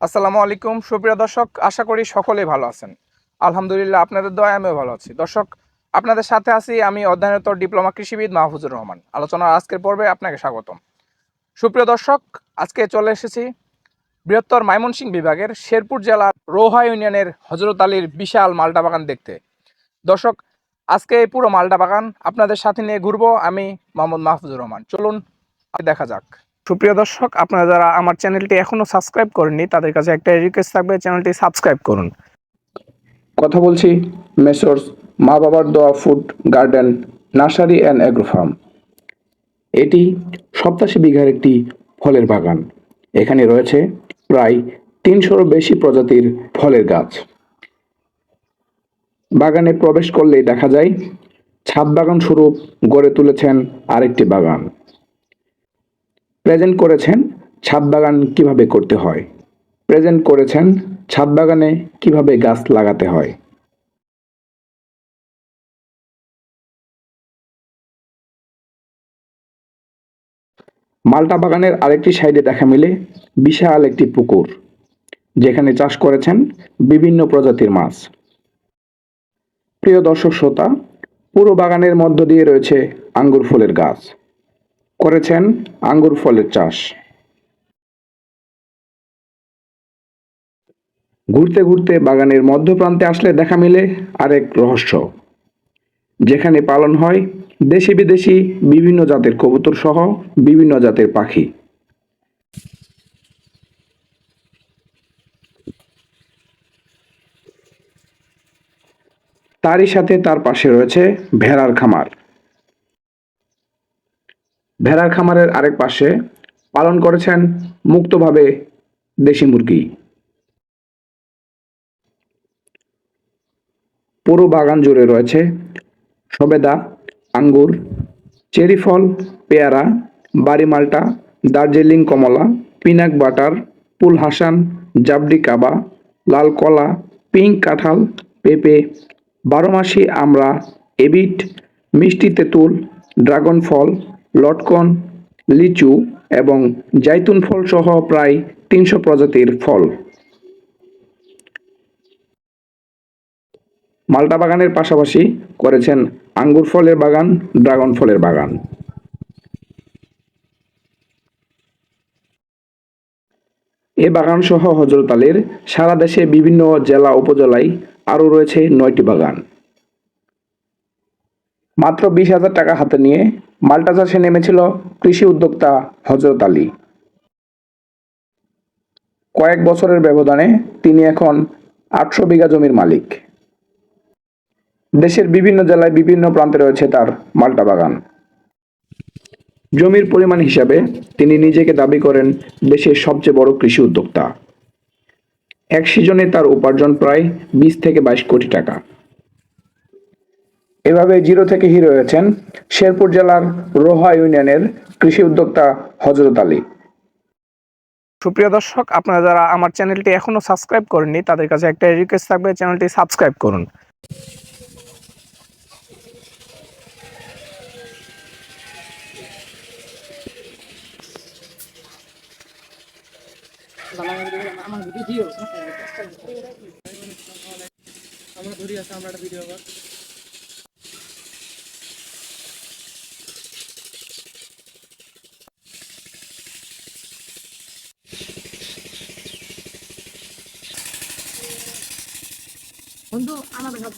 আসসালামু আলাইকুম, সুপ্রিয় দর্শক, আশা করি সকলেই ভালো আছেন। আলহামদুলিল্লাহ, আপনাদের দয়া আমিও ভালো আছি। দর্শক, আপনাদের সাথে আছি আমি অধ্যয়নরত ডিপ্লোমা কৃষিবিদ মাহফুজুর রহমান। আলোচনার আজকের পর্বে আপনাকে স্বাগতম। সুপ্রিয় দর্শক, আজকে চলে এসেছি বৃহত্তর ময়মনসিংহ বিভাগের শেরপুর জেলার রোহা ইউনিয়নের হজরত আলীর বিশাল মালটা বাগান দেখতে। দর্শক, আজকে এই পুরো মালটা বাগান আপনাদের সাথে নিয়ে ঘুরবো আমি মোহাম্মদ মাহফুজুর রহমান। চলুন দেখা যাক। সুপ্রিয় দর্শক, আপনারা যারা আমার চ্যানেলটি এখনও সাবস্ক্রাইব করেননি, তাদের কাছে একটা রিকোয়েস্ট থাকবে, চ্যানেলটি সাবস্ক্রাইব করুন। কথা বলছি মেসোর্স মা বাবার দোয়া food garden nursery and agro farm. এটি সপ্তাশি বিঘার একটি ফলের বাগান। এখানে রয়েছে প্রায় তিনশোর বেশি প্রজাতির ফলের গাছ। বাগানে প্রবেশ করলেই দেখা যায়, ছাদ বাগান স্বরূপ গড়ে তুলেছেন আরেকটি বাগান। প্রেজেন্ট করেছেন ছাদ বাগান কীভাবে করতে হয়। প্রেজেন্ট করেছেন ছাদ বাগানে কীভাবে গাছ লাগাতে হয়। মালটা বাগানের আরেকটি সাইডে দেখা মিলে বিশাল একটি পুকুর, যেখানে চাষ করেছেন বিভিন্ন প্রজাতির মাছ। প্রিয় দর্শক, শ্রোতা, পুরো বাগানের মধ্য দিয়ে রয়েছে আঙ্গুর ফুলের গাছ। করেছেন আঙ্গুর ফলের চাষ। ঘুরতে ঘুরতে বাগানের মধ্যপ্রান্তে আসলে দেখা মিলে আরেক রহস্য, যেখানে পালন হয় দেশি বিদেশি বিভিন্ন জাতের কবুতর সহ বিভিন্ন জাতের পাখি। তারই সাথে তার পাশে রয়েছে ভেড়ার খামার। ভেড়ার খামারের আরেক পাশে পালন করেছেন মুক্তভাবে দেশি মুরগি। পুরো বাগান জুড়ে রয়েছে সবেদা, আঙ্গুর, চেরি ফল, পেয়ারা, বাড়ি মাল্টা, দার্জিলিং কমলা, পিনাক বাটার, পুল হাসান, জাবডি কাবা, লাল কলা, পিঙ্ক কাঁঠাল, পেঁপে বারোমাসি আমরা এবিট, মিষ্টি তেঁতুল, ড্রাগন ফল লটকন, লিচু এবং জাইতুন ফল সহ প্রায় তিনশো প্রজাতির ফল। মাল্টা বাগানের পাশাপাশি করেছেন আঙ্গুর ফলের বাগান, ড্রাগন ফলের বাগান। এ বাগান সহ হজরত আলীর সারা দেশে বিভিন্ন জেলা উপজেলায় আরও রয়েছে নয়টি বাগান। মাত্র বিশ হাজার টাকা হাতে নিয়ে মাল্টা চাষে নেমেছিল কৃষি উদ্যোক্তা হজরত আলী। কয়েক বছরের ব্যবধানে তিনি এখন আটশো বিঘা জমির মালিক। দেশের বিভিন্ন জেলায় বিভিন্ন প্রান্তে রয়েছে তার মাল্টা বাগান। জমির পরিমাণ হিসাবে তিনি নিজেকে দাবি করেন দেশের সবচেয়ে বড় কৃষি উদ্যোক্তা। এক সিজনে তার উপার্জন প্রায় বিশ থেকে বাইশ কোটি টাকা। এভাবে জিরো থেকে হিরো হয়েছেন শেরপুর জেলার রোহা ইউনিয়নের কৃষি উদ্যোক্তা হজরত আলী। সুপ্রিয় দর্শক আপনারা যারা আমার চ্যানেলটি এখনও সাবস্ক্রাইব করেননি তাদের কাছে একটা রিকোয়েস্ট থাকবে চ্যানেলটি সাবস্ক্রাইব করুন। 먼저 하나를 해야